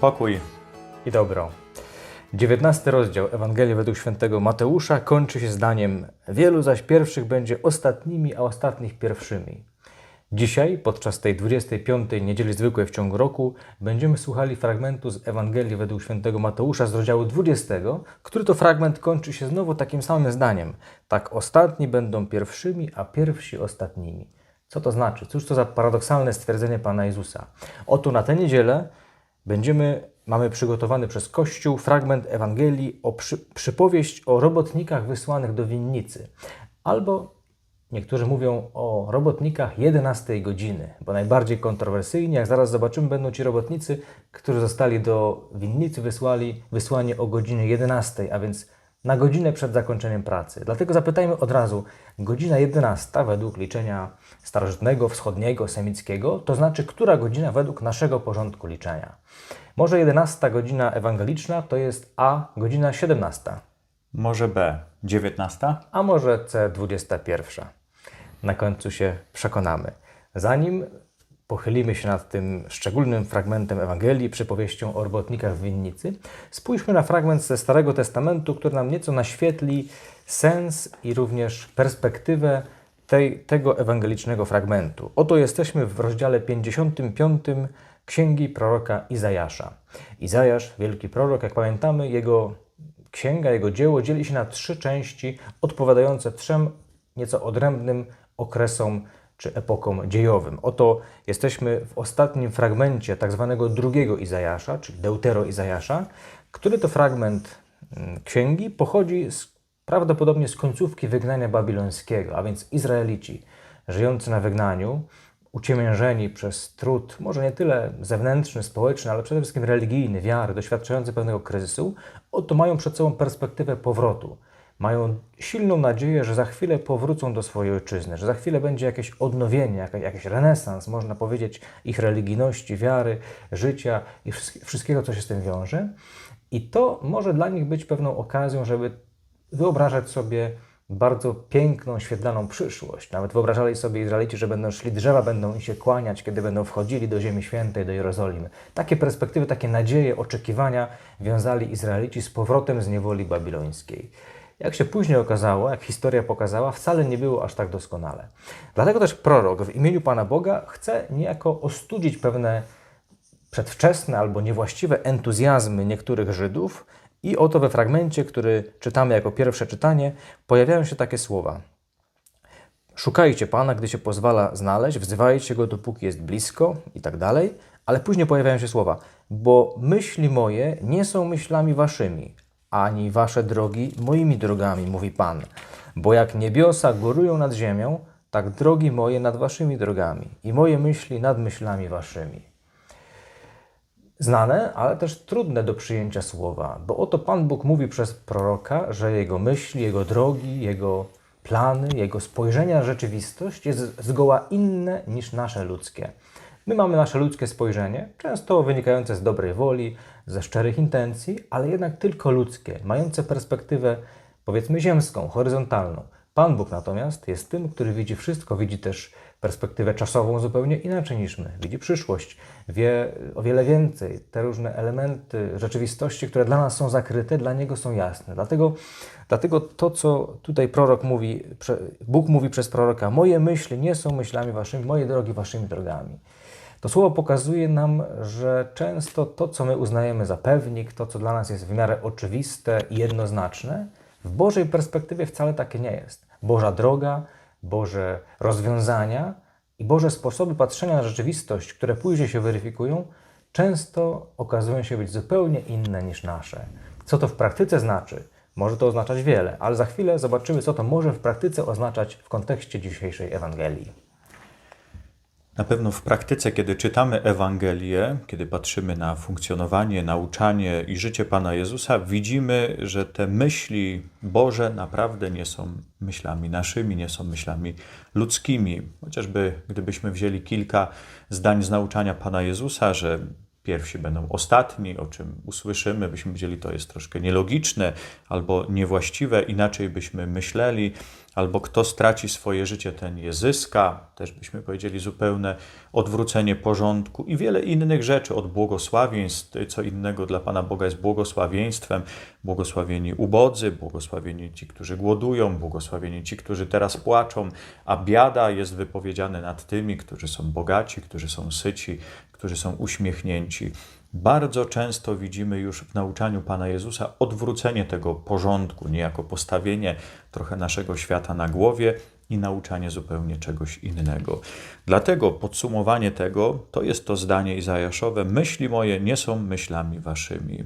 Pokój. i dobro. 19 rozdział Ewangelii według świętego Mateusza kończy się zdaniem: Wielu zaś pierwszych będzie ostatnimi, a ostatnich pierwszymi. Dzisiaj, podczas tej 25. niedzieli zwykłej w ciągu roku, będziemy słuchali fragmentu z Ewangelii według świętego Mateusza z rozdziału 20, który to fragment kończy się znowu takim samym zdaniem: Tak ostatni będą pierwszymi, a pierwsi ostatnimi. Co to znaczy? Cóż to za paradoksalne stwierdzenie Pana Jezusa? Oto na tę niedzielę będziemy, mamy przygotowany przez Kościół fragment Ewangelii o przy, przypowieść o robotnikach wysłanych do winnicy. Albo niektórzy mówią o robotnikach 11 godziny, bo najbardziej kontrowersyjni, jak zaraz zobaczymy, będą ci robotnicy, którzy zostali do winnicy wysłali, wysłani o godzinie 11, a więc na godzinę przed zakończeniem pracy. Dlatego zapytajmy od razu, godzina 11 według liczenia starożytnego, wschodniego, semickiego, to znaczy która godzina według naszego porządku liczenia. Może 11 godzina ewangeliczna to jest A godzina 17, Może B. 19? a może C 21. Na końcu się przekonamy. Zanim pochylimy się nad tym szczególnym fragmentem Ewangelii, przypowieścią o robotnikach w winnicy, spójrzmy na fragment ze Starego Testamentu, który nam nieco naświetli sens i również perspektywę tej, tego ewangelicznego fragmentu. Oto jesteśmy w rozdziale 55 Księgi proroka Izajasza. Izajasz, wielki prorok, jak pamiętamy, jego księga, jego dzieło dzieli się na trzy części odpowiadające trzem nieco odrębnym okresom czy epokom dziejowym. Oto jesteśmy w ostatnim fragmencie tak zwanego drugiego Izajasza, czyli Deutero Izajasza, który to fragment mm, księgi pochodzi z, prawdopodobnie z końcówki wygnania babilońskiego, a więc Izraelici żyjący na wygnaniu, uciemiężeni przez trud, może nie tyle zewnętrzny, społeczny, ale przede wszystkim religijny, wiary, doświadczający pewnego kryzysu, oto mają przed sobą perspektywę powrotu. Mają silną nadzieję, że za chwilę powrócą do swojej ojczyzny, że za chwilę będzie jakieś odnowienie, jakiś renesans, można powiedzieć, ich religijności, wiary, życia i wszystkie- wszystkiego, co się z tym wiąże. I to może dla nich być pewną okazją, żeby wyobrażać sobie bardzo piękną, świetlaną przyszłość. Nawet wyobrażali sobie Izraelici, że będą szli drzewa, będą im się kłaniać, kiedy będą wchodzili do Ziemi Świętej, do Jerozolimy. Takie perspektywy, takie nadzieje, oczekiwania wiązali Izraelici z powrotem z niewoli babilońskiej. Jak się później okazało, jak historia pokazała, wcale nie było aż tak doskonale. Dlatego też prorok w imieniu Pana Boga chce niejako ostudzić pewne przedwczesne albo niewłaściwe entuzjazmy niektórych Żydów i oto we fragmencie, który czytamy jako pierwsze czytanie, pojawiają się takie słowa. Szukajcie Pana, gdy się pozwala znaleźć, wzywajcie Go, dopóki jest blisko i tak dalej, ale później pojawiają się słowa, bo myśli moje nie są myślami waszymi, ani wasze drogi moimi drogami, mówi Pan. Bo jak niebiosa górują nad ziemią, tak drogi moje nad waszymi drogami i moje myśli nad myślami waszymi. Znane, ale też trudne do przyjęcia słowa, bo oto Pan Bóg mówi przez proroka, że jego myśli, jego drogi, jego plany, jego spojrzenie na rzeczywistość jest zgoła inne niż nasze ludzkie. My mamy nasze ludzkie spojrzenie, często wynikające z dobrej woli, ze szczerych intencji, ale jednak tylko ludzkie, mające perspektywę powiedzmy ziemską, horyzontalną. Pan Bóg natomiast jest tym, który widzi wszystko, widzi też perspektywę czasową zupełnie inaczej niż my. Widzi przyszłość, wie o wiele więcej. Te różne elementy rzeczywistości, które dla nas są zakryte, dla Niego są jasne. Dlatego, dlatego to, co tutaj prorok mówi, Bóg mówi przez proroka, moje myśli nie są myślami waszymi, moje drogi waszymi drogami. To słowo pokazuje nam, że często to, co my uznajemy za pewnik, to, co dla nas jest w miarę oczywiste i jednoznaczne, w Bożej perspektywie wcale takie nie jest. Boża droga, Boże rozwiązania i Boże sposoby patrzenia na rzeczywistość, które później się weryfikują, często okazują się być zupełnie inne niż nasze. Co to w praktyce znaczy? Może to oznaczać wiele, ale za chwilę zobaczymy, co to może w praktyce oznaczać w kontekście dzisiejszej Ewangelii. Na pewno w praktyce, kiedy czytamy Ewangelię, kiedy patrzymy na funkcjonowanie, nauczanie i życie Pana Jezusa, widzimy, że te myśli Boże naprawdę nie są myślami naszymi, nie są myślami ludzkimi. Chociażby gdybyśmy wzięli kilka zdań z nauczania Pana Jezusa, że pierwsi będą ostatni, o czym usłyszymy, byśmy powiedzieli, to jest troszkę nielogiczne albo niewłaściwe, inaczej byśmy myśleli, albo kto straci swoje życie, ten je zyska, też byśmy powiedzieli zupełne odwrócenie porządku i wiele innych rzeczy, od błogosławieństw, co innego dla Pana Boga jest błogosławieństwem, błogosławieni ubodzy, błogosławieni ci, którzy głodują, błogosławieni ci, którzy teraz płaczą, a biada jest wypowiedziane nad tymi, którzy są bogaci, którzy są syci, którzy są uśmiechnięci. Bardzo często widzimy już w nauczaniu Pana Jezusa odwrócenie tego porządku, niejako postawienie trochę naszego świata na głowie i nauczanie zupełnie czegoś innego. Dlatego podsumowanie tego to jest to zdanie Izajaszowe: Myśli moje nie są myślami waszymi.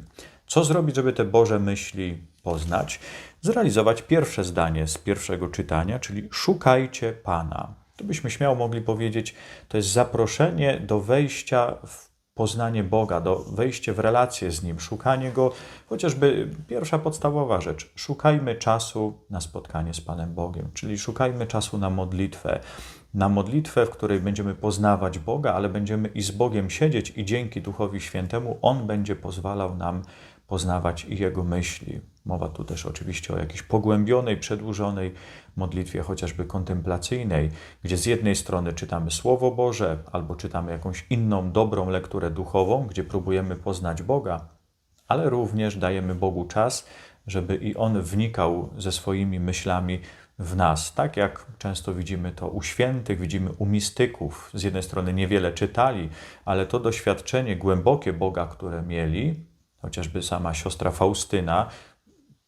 Co zrobić, żeby te Boże myśli poznać? Zrealizować pierwsze zdanie z pierwszego czytania, czyli szukajcie Pana. To byśmy śmiało mogli powiedzieć, to jest zaproszenie do wejścia w poznanie Boga, do wejście w relację z Nim, szukanie Go, chociażby pierwsza podstawowa rzecz, szukajmy czasu na spotkanie z Panem Bogiem, czyli szukajmy czasu na modlitwę, na modlitwę, w której będziemy poznawać Boga, ale będziemy i z Bogiem siedzieć i dzięki Duchowi Świętemu On będzie pozwalał nam poznawać i Jego myśli. Mowa tu też oczywiście o jakiejś pogłębionej, przedłużonej modlitwie, chociażby kontemplacyjnej, gdzie z jednej strony czytamy Słowo Boże albo czytamy jakąś inną, dobrą lekturę duchową, gdzie próbujemy poznać Boga, ale również dajemy Bogu czas, żeby i On wnikał ze swoimi myślami w nas. Tak jak często widzimy to u świętych, widzimy u mistyków. Z jednej strony niewiele czytali, ale to doświadczenie głębokie Boga, które mieli, chociażby sama siostra Faustyna,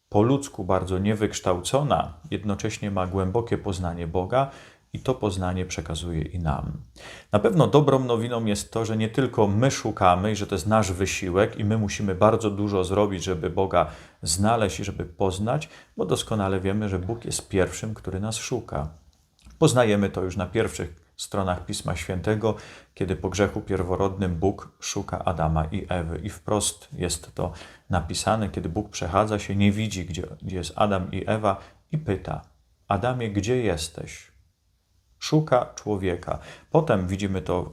po ludzku bardzo niewykształcona, jednocześnie ma głębokie poznanie Boga i to poznanie przekazuje i nam. Na pewno dobrą nowiną jest to, że nie tylko my szukamy i że to jest nasz wysiłek i my musimy bardzo dużo zrobić, żeby Boga znaleźć i żeby poznać, bo doskonale wiemy, że Bóg jest pierwszym, który nas szuka. Poznajemy to już na pierwszych stronach Pisma Świętego, kiedy po grzechu pierworodnym Bóg szuka Adama i Ewy. I wprost jest to napisane, kiedy Bóg przechadza się, nie widzi, gdzie, gdzie jest Adam i Ewa i pyta: Adamie, gdzie jesteś? Szuka człowieka. Potem widzimy to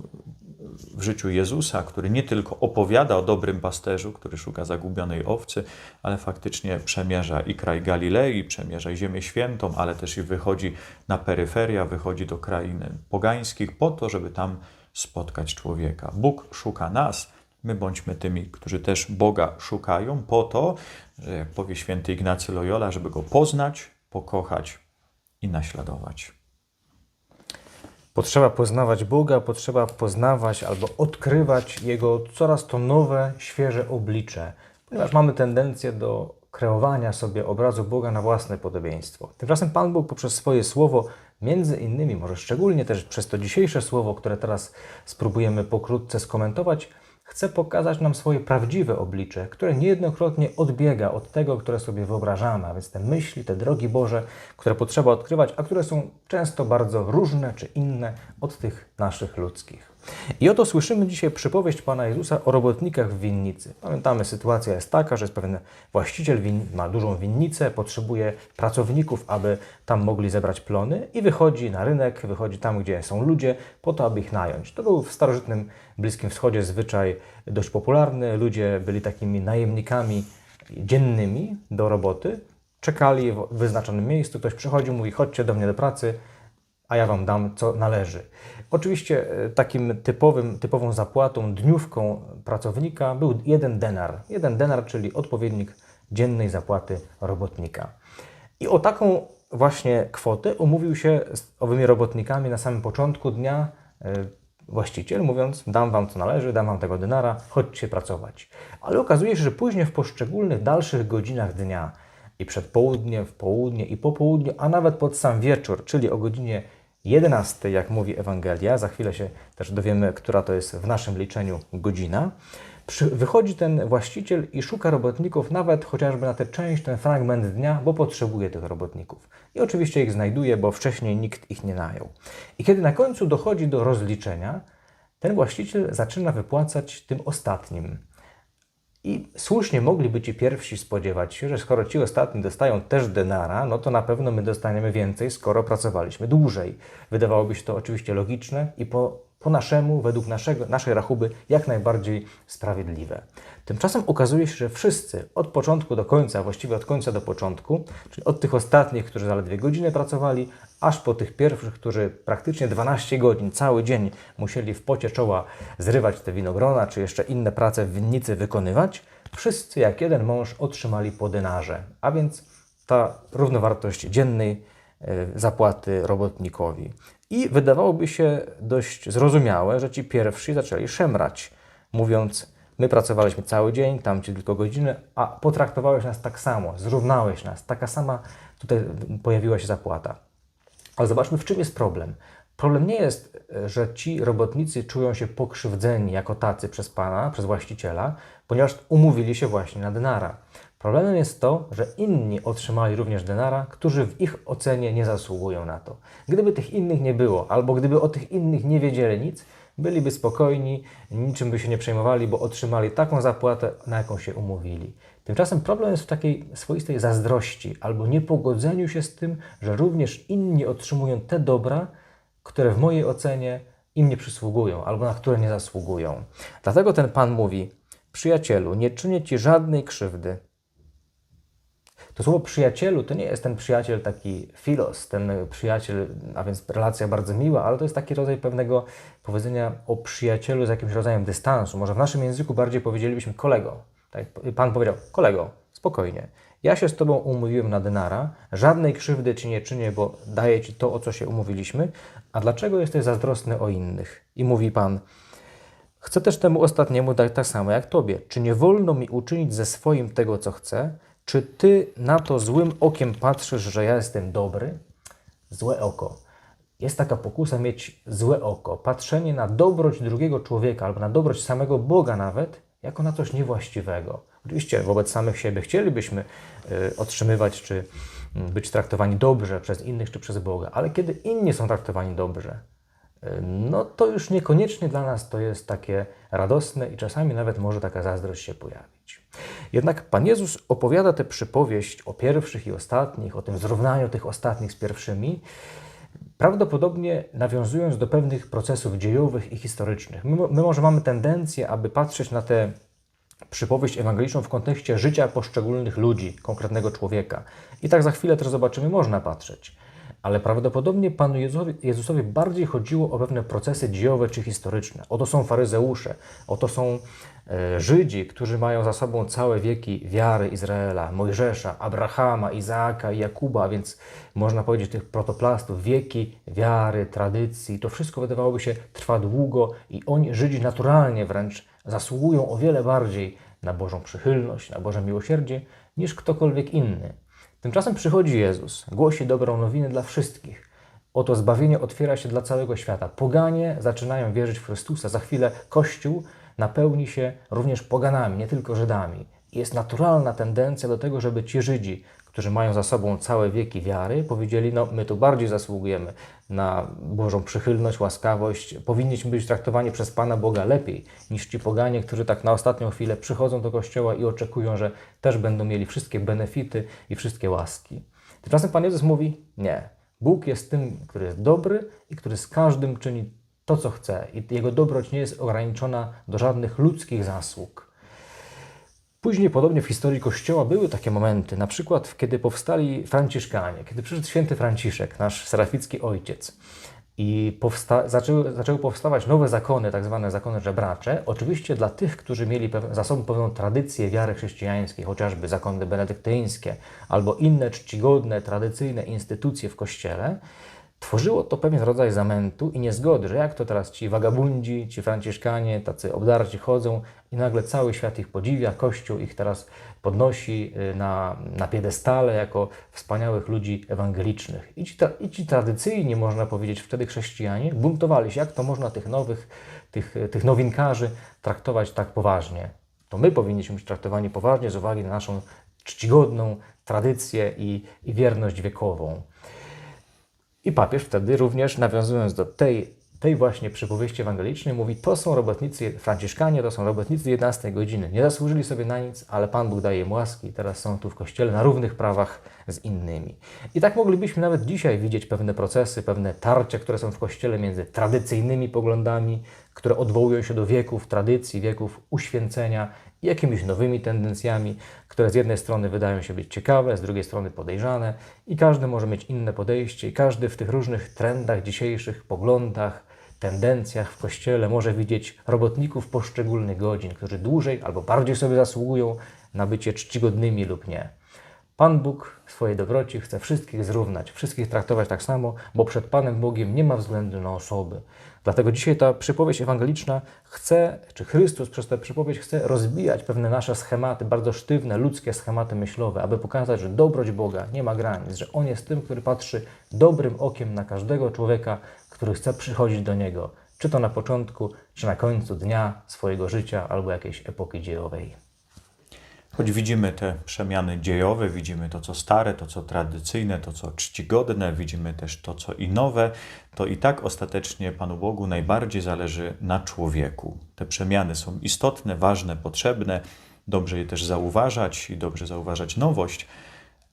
w życiu Jezusa, który nie tylko opowiada o dobrym pasterzu, który szuka zagubionej owcy, ale faktycznie przemierza i kraj Galilei, przemierza i Ziemię Świętą, ale też i wychodzi na peryferia, wychodzi do krain pogańskich po to, żeby tam spotkać człowieka. Bóg szuka nas, my bądźmy tymi, którzy też Boga szukają po to, że jak powie święty Ignacy Loyola, żeby Go poznać, pokochać i naśladować. Potrzeba poznawać Boga, potrzeba poznawać albo odkrywać Jego coraz to nowe, świeże oblicze, ponieważ mamy tendencję do kreowania sobie obrazu Boga na własne podobieństwo. Tymczasem Pan Bóg poprzez swoje słowo, między innymi, może szczególnie też przez to dzisiejsze słowo, które teraz spróbujemy pokrótce skomentować, chce pokazać nam swoje prawdziwe oblicze, które niejednokrotnie odbiega od tego, które sobie wyobrażamy, a więc te myśli, te drogi Boże, które potrzeba odkrywać, a które są często bardzo różne czy inne od tych naszych ludzkich. I oto słyszymy dzisiaj przypowieść Pana Jezusa o robotnikach w winnicy. Pamiętamy, sytuacja jest taka, że jest pewien właściciel, win, ma dużą winnicę, potrzebuje pracowników, aby tam mogli zebrać plony i wychodzi na rynek, wychodzi tam, gdzie są ludzie, po to, aby ich nająć. To był w starożytnym Bliskim Wschodzie zwyczaj dość popularny. Ludzie byli takimi najemnikami dziennymi do roboty, czekali w wyznaczonym miejscu, ktoś przychodził, mówi chodźcie do mnie do pracy, a ja Wam dam, co należy. Oczywiście e, takim typowym, typową zapłatą, dniówką pracownika był jeden denar. Jeden denar, czyli odpowiednik dziennej zapłaty robotnika. I o taką właśnie kwotę umówił się z owymi robotnikami na samym początku dnia e, właściciel, mówiąc: Dam wam co należy, dam wam tego denara, chodźcie pracować. Ale okazuje się, że później w poszczególnych dalszych godzinach dnia i przed południem, w południe i po południu, a nawet pod sam wieczór, czyli o godzinie 11, jak mówi Ewangelia, za chwilę się też dowiemy, która to jest w naszym liczeniu godzina, wychodzi ten właściciel i szuka robotników nawet chociażby na tę część, ten fragment dnia, bo potrzebuje tych robotników. I oczywiście ich znajduje, bo wcześniej nikt ich nie najął. I kiedy na końcu dochodzi do rozliczenia, ten właściciel zaczyna wypłacać tym ostatnim. I słusznie mogliby ci pierwsi spodziewać się, że skoro ci ostatni dostają też denara, no to na pewno my dostaniemy więcej, skoro pracowaliśmy dłużej. Wydawałoby się to oczywiście logiczne i po, po naszemu, według naszego, naszej rachuby, jak najbardziej sprawiedliwe. Tymczasem okazuje się, że wszyscy od początku do końca, właściwie od końca do początku, czyli od tych ostatnich, którzy zaledwie godzinę pracowali, aż po tych pierwszych, którzy praktycznie 12 godzin, cały dzień musieli w pocie czoła zrywać te winogrona, czy jeszcze inne prace w winnicy wykonywać, wszyscy jak jeden mąż otrzymali po denarze, a więc ta równowartość dziennej zapłaty robotnikowi. I wydawałoby się dość zrozumiałe, że ci pierwsi zaczęli szemrać, mówiąc: My pracowaliśmy cały dzień, tam ci tylko godzinę, a potraktowałeś nas tak samo, zrównałeś nas, taka sama tutaj pojawiła się zapłata. Ale zobaczmy, w czym jest problem. Problem nie jest, e, że ci robotnicy czują się pokrzywdzeni jako tacy przez pana, przez właściciela, ponieważ umówili się właśnie na denara. Problemem jest to, że inni otrzymali również denara, którzy w ich ocenie nie zasługują na to. Gdyby tych innych nie było, albo gdyby o tych innych nie wiedzieli nic, byliby spokojni, niczym by się nie przejmowali, bo otrzymali taką zapłatę, na jaką się umówili. Tymczasem problem jest w takiej swoistej zazdrości albo niepogodzeniu się z tym, że również inni otrzymują te dobra, które w mojej ocenie im nie przysługują albo na które nie zasługują. Dlatego ten Pan mówi: Przyjacielu, nie czynię ci żadnej krzywdy. To słowo przyjacielu to nie jest ten przyjaciel taki filos, ten przyjaciel, a więc relacja bardzo miła, ale to jest taki rodzaj pewnego powiedzenia o przyjacielu z jakimś rodzajem dystansu. Może w naszym języku bardziej powiedzielibyśmy kolego. Tak? Pan powiedział, kolego, spokojnie. Ja się z Tobą umówiłem na denara, żadnej krzywdy Ci nie czynię, bo daję Ci to, o co się umówiliśmy. A dlaczego jesteś zazdrosny o innych? I mówi Pan, Chcę też temu ostatniemu dać tak samo jak Tobie. Czy nie wolno mi uczynić ze swoim tego, co chcę? Czy Ty na to złym okiem patrzysz, że ja jestem dobry? Złe oko. Jest taka pokusa mieć złe oko, patrzenie na dobroć drugiego człowieka albo na dobroć samego Boga nawet, jako na coś niewłaściwego. Oczywiście wobec samych siebie chcielibyśmy y, otrzymywać czy y, być traktowani dobrze przez innych czy przez Boga, ale kiedy inni są traktowani dobrze, no to już niekoniecznie dla nas to jest takie radosne i czasami nawet może taka zazdrość się Jednak Pan Jezus opowiada tę przypowieść o pierwszych i ostatnich, o tym zrównaniu tych ostatnich z pierwszymi, prawdopodobnie nawiązując do pewnych procesów dziejowych i historycznych. My, my może mamy tendencję, aby patrzeć na tę przypowieść ewangeliczną w kontekście życia poszczególnych ludzi, konkretnego człowieka. I tak za chwilę też zobaczymy, można patrzeć ale prawdopodobnie Panu Jezusowi, Jezusowi bardziej chodziło o pewne procesy dziejowe czy historyczne. Oto są faryzeusze, oto są e, Żydzi, którzy mają za sobą całe wieki wiary Izraela, Mojżesza, Abrahama, Izaaka i Jakuba, więc można powiedzieć tych protoplastów, wieki wiary, tradycji. To wszystko wydawałoby się trwa długo i oni, Żydzi, naturalnie wręcz zasługują o wiele bardziej na Bożą przychylność, na Boże miłosierdzie niż ktokolwiek inny. Tymczasem przychodzi Jezus, głosi dobrą nowinę dla wszystkich. Oto zbawienie otwiera się dla całego świata. Poganie zaczynają wierzyć w Chrystusa. Za chwilę Kościół napełni się również poganami, nie tylko Żydami. Jest naturalna tendencja do tego, żeby ci Żydzi, którzy mają za sobą całe wieki wiary, powiedzieli: No, my tu bardziej zasługujemy na Bożą przychylność, łaskawość. Powinniśmy być traktowani przez Pana Boga lepiej niż ci poganie, którzy tak na ostatnią chwilę przychodzą do kościoła i oczekują, że też będą mieli wszystkie benefity i wszystkie łaski. Tymczasem Pan Jezus mówi: Nie. Bóg jest tym, który jest dobry i który z każdym czyni to, co chce. I jego dobroć nie jest ograniczona do żadnych ludzkich zasług. Później, podobnie w historii Kościoła, były takie momenty, na przykład kiedy powstali Franciszkanie, kiedy przyszedł święty Franciszek, nasz seraficki ojciec, i powsta- zaczęły, zaczęły powstawać nowe zakony, tak zwane zakony żebracze. Oczywiście dla tych, którzy mieli za sobą pewną tradycję wiary chrześcijańskiej, chociażby zakony benedyktyńskie albo inne czcigodne, tradycyjne instytucje w Kościele, tworzyło to pewien rodzaj zamętu i niezgody, że jak to teraz ci wagabundzi, ci franciszkanie, tacy obdarci chodzą i nagle cały świat ich podziwia, Kościół ich teraz podnosi y, na, na piedestale jako wspaniałych ludzi ewangelicznych. I ci, I ci tradycyjni, można powiedzieć, wtedy chrześcijanie buntowali się, jak to można tych nowych, tych, tych nowinkarzy traktować tak poważnie. To my powinniśmy być traktowani poważnie z uwagi na naszą czcigodną tradycję i, i wierność wiekową. I papież wtedy również, nawiązując do tej tej właśnie przypowieści ewangelicznej mówi, to są robotnicy franciszkanie, to są robotnicy 11 godziny. Nie zasłużyli sobie na nic, ale Pan Bóg daje im łaski teraz są tu w Kościele na równych prawach z innymi. I tak moglibyśmy nawet dzisiaj widzieć pewne procesy, pewne tarcia, które są w Kościele między tradycyjnymi poglądami, które odwołują się do wieków tradycji, wieków uświęcenia jakimiś nowymi tendencjami, które z jednej strony wydają się być ciekawe, z drugiej strony podejrzane i każdy może mieć inne podejście i każdy w tych różnych trendach dzisiejszych, poglądach, tendencjach w Kościele może widzieć robotników poszczególnych godzin, którzy dłużej albo bardziej sobie zasługują na bycie czcigodnymi lub nie. Pan Bóg w swojej dobroci chce wszystkich zrównać, wszystkich traktować tak samo, bo przed Panem Bogiem nie ma względu na osoby. Dlatego dzisiaj ta przypowieść ewangeliczna chce, czy Chrystus przez tę przypowieść chce rozbijać pewne nasze schematy, bardzo sztywne, ludzkie schematy myślowe, aby pokazać, że dobroć Boga nie ma granic, że On jest tym, który patrzy dobrym okiem na każdego człowieka, który chce przychodzić do Niego, czy to na początku, czy na końcu dnia swojego życia albo jakiejś epoki dziejowej. Choć widzimy te przemiany dziejowe, widzimy to, co stare, to, co tradycyjne, to, co czcigodne, widzimy też to, co i nowe, to i tak ostatecznie Panu Bogu najbardziej zależy na człowieku. Te przemiany są istotne, ważne, potrzebne, dobrze je też zauważać i dobrze zauważać nowość,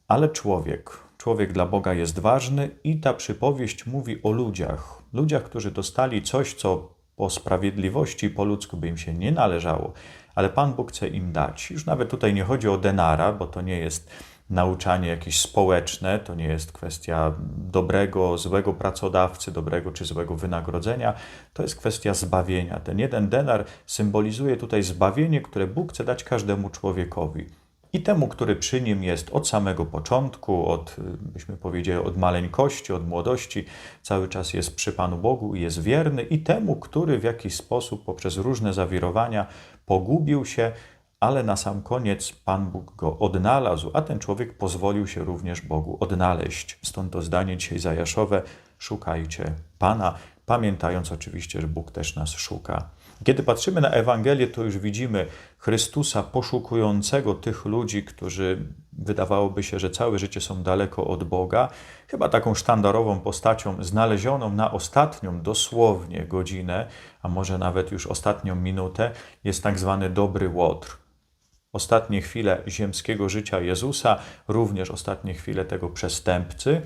ale człowiek, człowiek dla Boga jest ważny i ta przypowieść mówi o ludziach. Ludziach, którzy dostali coś, co po sprawiedliwości po ludzku by im się nie należało, ale Pan Bóg chce im dać. Już nawet tutaj nie chodzi o denara, bo to nie jest nauczanie jakieś społeczne, to nie jest kwestia dobrego, złego pracodawcy, dobrego czy złego wynagrodzenia, to jest kwestia zbawienia. Ten jeden denar symbolizuje tutaj zbawienie, które Bóg chce dać każdemu człowiekowi. I temu, który przy nim jest od samego początku, od, byśmy powiedzieli, od maleńkości, od młodości, cały czas jest przy Panu Bogu i jest wierny, i temu, który w jakiś sposób poprzez różne zawirowania pogubił się, ale na sam koniec Pan Bóg go odnalazł, a ten człowiek pozwolił się również Bogu odnaleźć. Stąd to zdanie dzisiaj zajaszowe: szukajcie Pana, pamiętając oczywiście, że Bóg też nas szuka. Kiedy patrzymy na Ewangelię, to już widzimy Chrystusa poszukującego tych ludzi, którzy wydawałoby się, że całe życie są daleko od Boga. Chyba taką sztandarową postacią, znalezioną na ostatnią dosłownie godzinę, a może nawet już ostatnią minutę, jest tak zwany dobry łotr. Ostatnie chwile ziemskiego życia Jezusa, również ostatnie chwile tego przestępcy.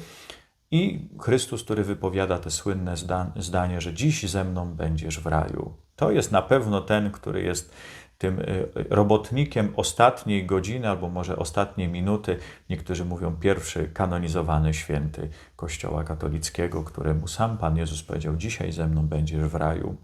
I Chrystus, który wypowiada te słynne zdanie, że dziś ze mną będziesz w raju. To jest na pewno ten, który jest tym y, robotnikiem ostatniej godziny, albo może ostatniej minuty. Niektórzy mówią pierwszy kanonizowany święty Kościoła katolickiego, któremu sam Pan Jezus powiedział: Dzisiaj ze mną będziesz w raju.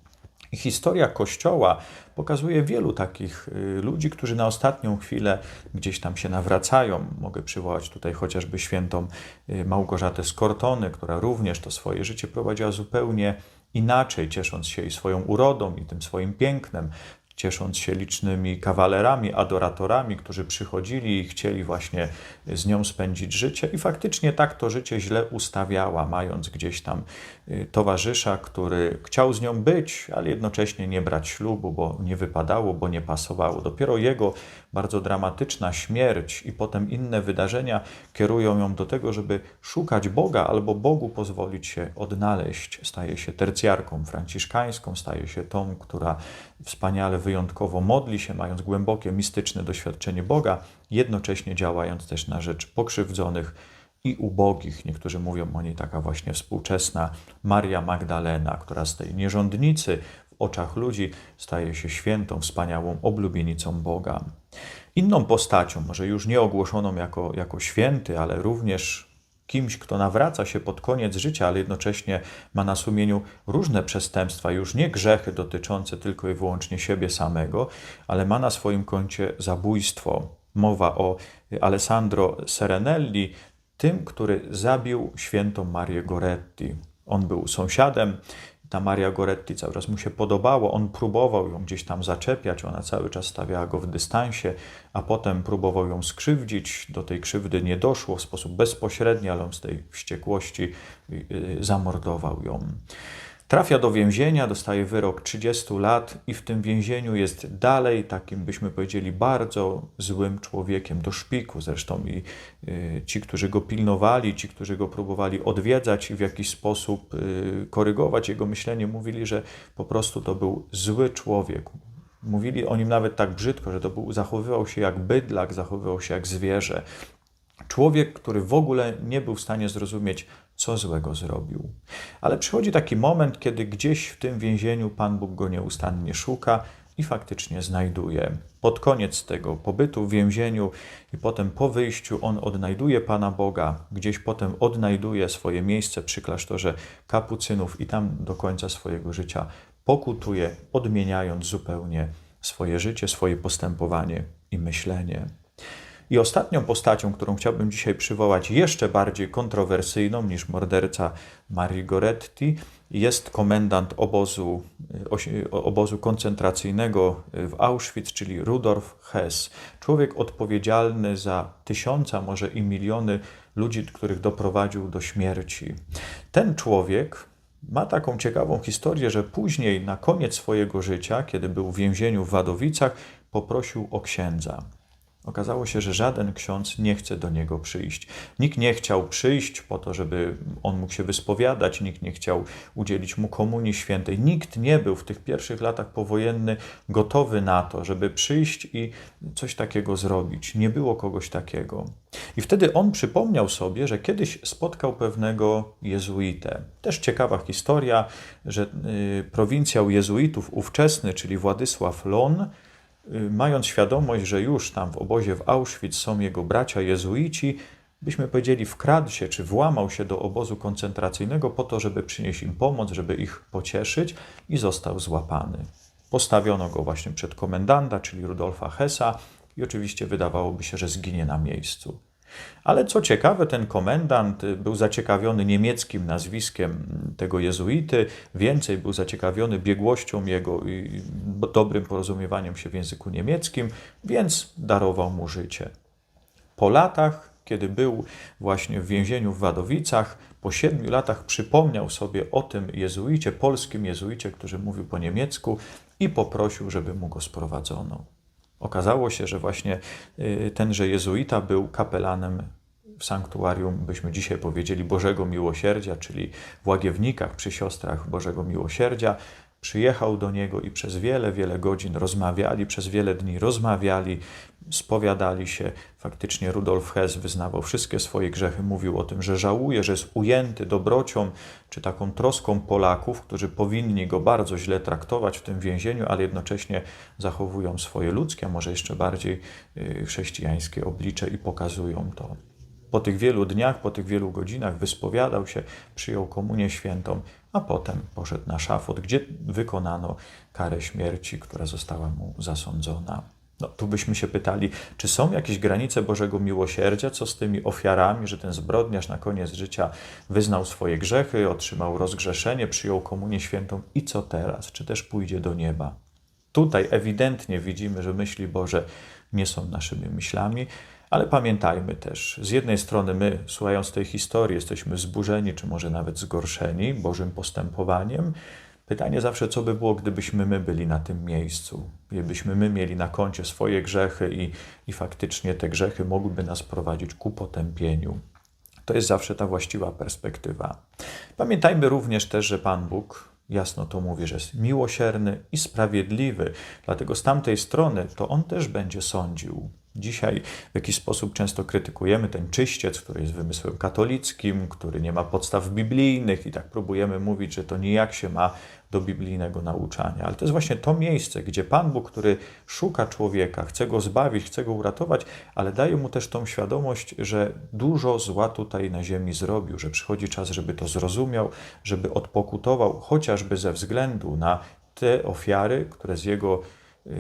Historia Kościoła pokazuje wielu takich y, ludzi, którzy na ostatnią chwilę gdzieś tam się nawracają. Mogę przywołać tutaj chociażby świętą y, Małgorzatę z Kortony, która również to swoje życie prowadziła zupełnie inaczej, ciesząc się i swoją urodą, i tym swoim pięknem, ciesząc się licznymi kawalerami, adoratorami, którzy przychodzili i chcieli właśnie z nią spędzić życie. I faktycznie tak to życie źle ustawiała, mając gdzieś tam y, towarzysza, który chciał z nią być, ale jednocześnie nie brać ślubu, bo nie wypadało, bo nie pasowało. Dopiero jego bardzo dramatyczna śmierć i potem inne wydarzenia kierują ją do tego, żeby szukać Boga albo Bogu pozwolić się odnaleźć. Staje się tercjarką franciszkańską, staje się tą, która wspaniale, wyjątkowo modli się, mając głębokie, mistyczne doświadczenie Boga, jednocześnie działając też na rzecz pokrzywdzonych i ubogich. Niektórzy mówią o niej taka właśnie współczesna Maria Magdalena, która z tej nierządnicy w oczach ludzi staje się świętą, wspaniałą oblubienicą Boga. Inną postacią, może już nie ogłoszoną jako, jako święty, ale również kimś, kto nawraca się pod koniec życia, ale jednocześnie ma na sumieniu różne przestępstwa, już nie grzechy dotyczące tylko i wyłącznie siebie samego, ale ma na swoim koncie zabójstwo. Mowa o Alessandro Serenelli, tym, który zabił świętą Marię Goretti. On był sąsiadem ta Maria Goretti cały czas mu się podobało, on próbował ją gdzieś tam zaczepiać, ona cały czas stawiała go w dystansie, a potem próbował ją skrzywdzić. Do tej krzywdy nie doszło w sposób bezpośredni, ale on z tej wściekłości y, y, zamordował ją. Trafia do więzienia, dostaje wyrok 30 lat i w tym więzieniu jest dalej takim, byśmy powiedzieli, bardzo złym człowiekiem, do szpiku zresztą. I y, ci, którzy go pilnowali, ci, którzy go próbowali odwiedzać i w jakiś sposób y, korygować jego myślenie, mówili, że po prostu to był zły człowiek. Mówili o nim nawet tak brzydko, że to był, zachowywał się jak bydlak, zachowywał się jak zwierzę. Człowiek, który w ogóle nie był w stanie zrozumieć, co złego zrobił. Ale przychodzi taki moment, kiedy gdzieś w tym więzieniu Pan Bóg go nieustannie szuka i faktycznie znajduje. Pod koniec tego pobytu w więzieniu i potem po wyjściu on odnajduje Pana Boga, gdzieś potem odnajduje swoje miejsce przy klasztorze kapucynów i tam do końca swojego życia pokutuje, odmieniając zupełnie swoje życie, swoje postępowanie i myślenie. I ostatnią postacią, którą chciałbym dzisiaj przywołać, jeszcze bardziej kontrowersyjną niż morderca Marii Goretti, jest komendant obozu, osi- obozu koncentracyjnego w Auschwitz, czyli Rudolf Hess. Człowiek odpowiedzialny za tysiąca, może i miliony ludzi, których doprowadził do śmierci. Ten człowiek ma taką ciekawą historię, że później, na koniec swojego życia, kiedy był w więzieniu w Wadowicach, poprosił o księdza. Okazało się, że żaden ksiądz nie chce do niego przyjść. Nikt nie chciał przyjść po to, żeby on mógł się wyspowiadać, nikt nie chciał udzielić mu komunii świętej. Nikt nie był w tych pierwszych latach powojennych gotowy na to, żeby przyjść i coś takiego zrobić. Nie było kogoś takiego. I wtedy on przypomniał sobie, że kiedyś spotkał pewnego jezuitę. Też ciekawa historia, że y, prowincjał jezuitów ówczesny, czyli Władysław Lon, mając świadomość, że już tam w obozie w Auschwitz są jego bracia jezuici, byśmy powiedzieli, wkradł się czy włamał się do obozu koncentracyjnego po to, żeby przynieść im pomoc, żeby ich pocieszyć i został złapany. Postawiono go właśnie przed komendanta, czyli Rudolfa Hessa i oczywiście wydawałoby się, że zginie na miejscu. Ale co ciekawe, ten komendant był zaciekawiony niemieckim nazwiskiem tego jezuity, więcej był zaciekawiony biegłością jego i dobrym porozumiewaniem się w języku niemieckim, więc darował mu życie. Po latach, kiedy był właśnie w więzieniu w Wadowicach, po siedmiu latach przypomniał sobie o tym jezuicie, polskim jezuicie, który mówił po niemiecku i poprosił, żeby mu go sprowadzono. Okazało się, że właśnie y, tenże jezuita był kapelanem w sanktuarium, byśmy dzisiaj powiedzieli, Bożego Miłosierdzia, czyli w Łagiewnikach przy siostrach Bożego Miłosierdzia. Przyjechał do niego i przez wiele, wiele godzin rozmawiali, przez wiele dni rozmawiali, spowiadali się. Faktycznie Rudolf Hess wyznawał wszystkie swoje grzechy, mówił o tym, że żałuje, że jest ujęty dobrocią czy taką troską Polaków, którzy powinni go bardzo źle traktować w tym więzieniu, ale jednocześnie zachowują swoje ludzkie, może jeszcze bardziej y, chrześcijańskie oblicze i pokazują to. Po tych wielu dniach, po tych wielu godzinach wyspowiadał się, przyjął komunię świętą, a potem poszedł na szafot, gdzie wykonano karę śmierci, która została mu zasądzona. No, tu byśmy się pytali, czy są jakieś granice Bożego Miłosierdzia, co z tymi ofiarami, że ten zbrodniarz na koniec życia wyznał swoje grzechy, otrzymał rozgrzeszenie, przyjął komunię świętą i co teraz? Czy też pójdzie do nieba? Tutaj ewidentnie widzimy, że myśli Boże nie są naszymi myślami, ale pamiętajmy też, z jednej strony my, słuchając tej historii, jesteśmy wzburzeni, czy może nawet zgorszeni Bożym postępowaniem. Pytanie zawsze, co by było, gdybyśmy my byli na tym miejscu, gdybyśmy my mieli na koncie swoje grzechy i, i faktycznie te grzechy mogłyby nas prowadzić ku potępieniu. To jest zawsze ta właściwa perspektywa. Pamiętajmy również też, że Pan Bóg jasno to mówi, że jest miłosierny i sprawiedliwy, dlatego z tamtej strony to On też będzie sądził. Dzisiaj w jakiś sposób często krytykujemy ten czyściec, który jest wymysłem katolickim, który nie ma podstaw biblijnych i tak próbujemy mówić, że to nijak się ma do biblijnego nauczania. Ale to jest właśnie to miejsce, gdzie Pan Bóg, który szuka człowieka, chce go zbawić, chce go uratować, ale daje mu też tą świadomość, że dużo zła tutaj na ziemi zrobił, że przychodzi czas, żeby to zrozumiał, żeby odpokutował, chociażby ze względu na te ofiary, które z jego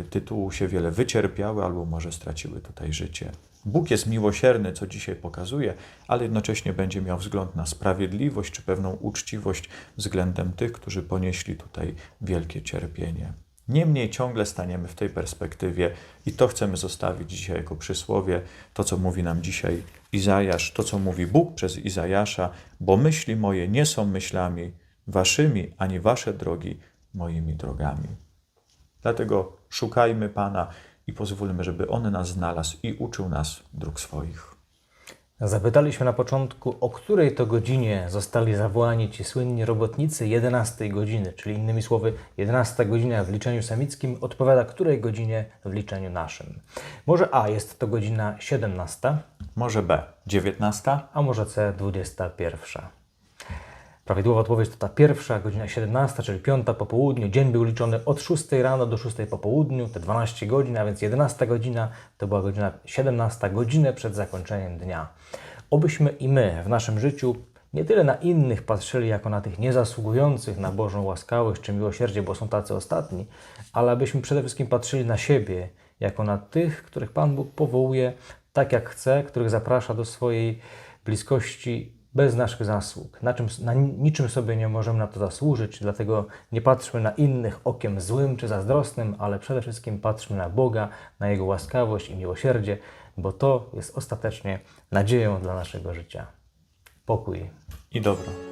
tytułu się wiele wycierpiały albo może straciły tutaj życie. Bóg jest miłosierny, co dzisiaj pokazuje, ale jednocześnie będzie miał wzgląd na sprawiedliwość czy pewną uczciwość względem tych, którzy ponieśli tutaj wielkie cierpienie. Niemniej ciągle staniemy w tej perspektywie i to chcemy zostawić dzisiaj jako przysłowie, to co mówi nam dzisiaj Izajasz, to co mówi Bóg przez Izajasza, bo myśli moje nie są myślami waszymi, ani wasze drogi moimi drogami. Dlatego szukajmy Pana i pozwólmy, żeby On nas znalazł i uczył nas dróg swoich. Zapytaliśmy na początku, o której to godzinie zostali zawołani ci słynni robotnicy 11 godziny, czyli innymi słowy, 11 godzina w liczeniu samickim odpowiada której godzinie w liczeniu naszym. Może A jest to godzina 17, Może B. 19? a może C 21. Prawidłowa odpowiedź to ta pierwsza, godzina 17, czyli 5 po południu. Dzień był liczony od 6 rano do 6 po południu, te 12 godzin, a więc 11 godzina to była godzina 17, godzinę przed zakończeniem dnia. Obyśmy i my w naszym życiu nie tyle na innych patrzyli jako na tych niezasługujących na Bożą łaskawość czy miłosierdzie, bo są tacy ostatni, ale abyśmy przede wszystkim patrzyli na siebie jako na tych, których Pan Bóg powołuje tak jak chce, których zaprasza do swojej bliskości bez naszych zasług. Na, czym, na niczym sobie nie możemy na to zasłużyć, dlatego nie patrzmy na innych okiem złym czy zazdrosnym, ale przede wszystkim patrzmy na Boga, na Jego łaskawość i miłosierdzie, bo to jest ostatecznie nadzieją dla naszego życia. Pokój. I dobro.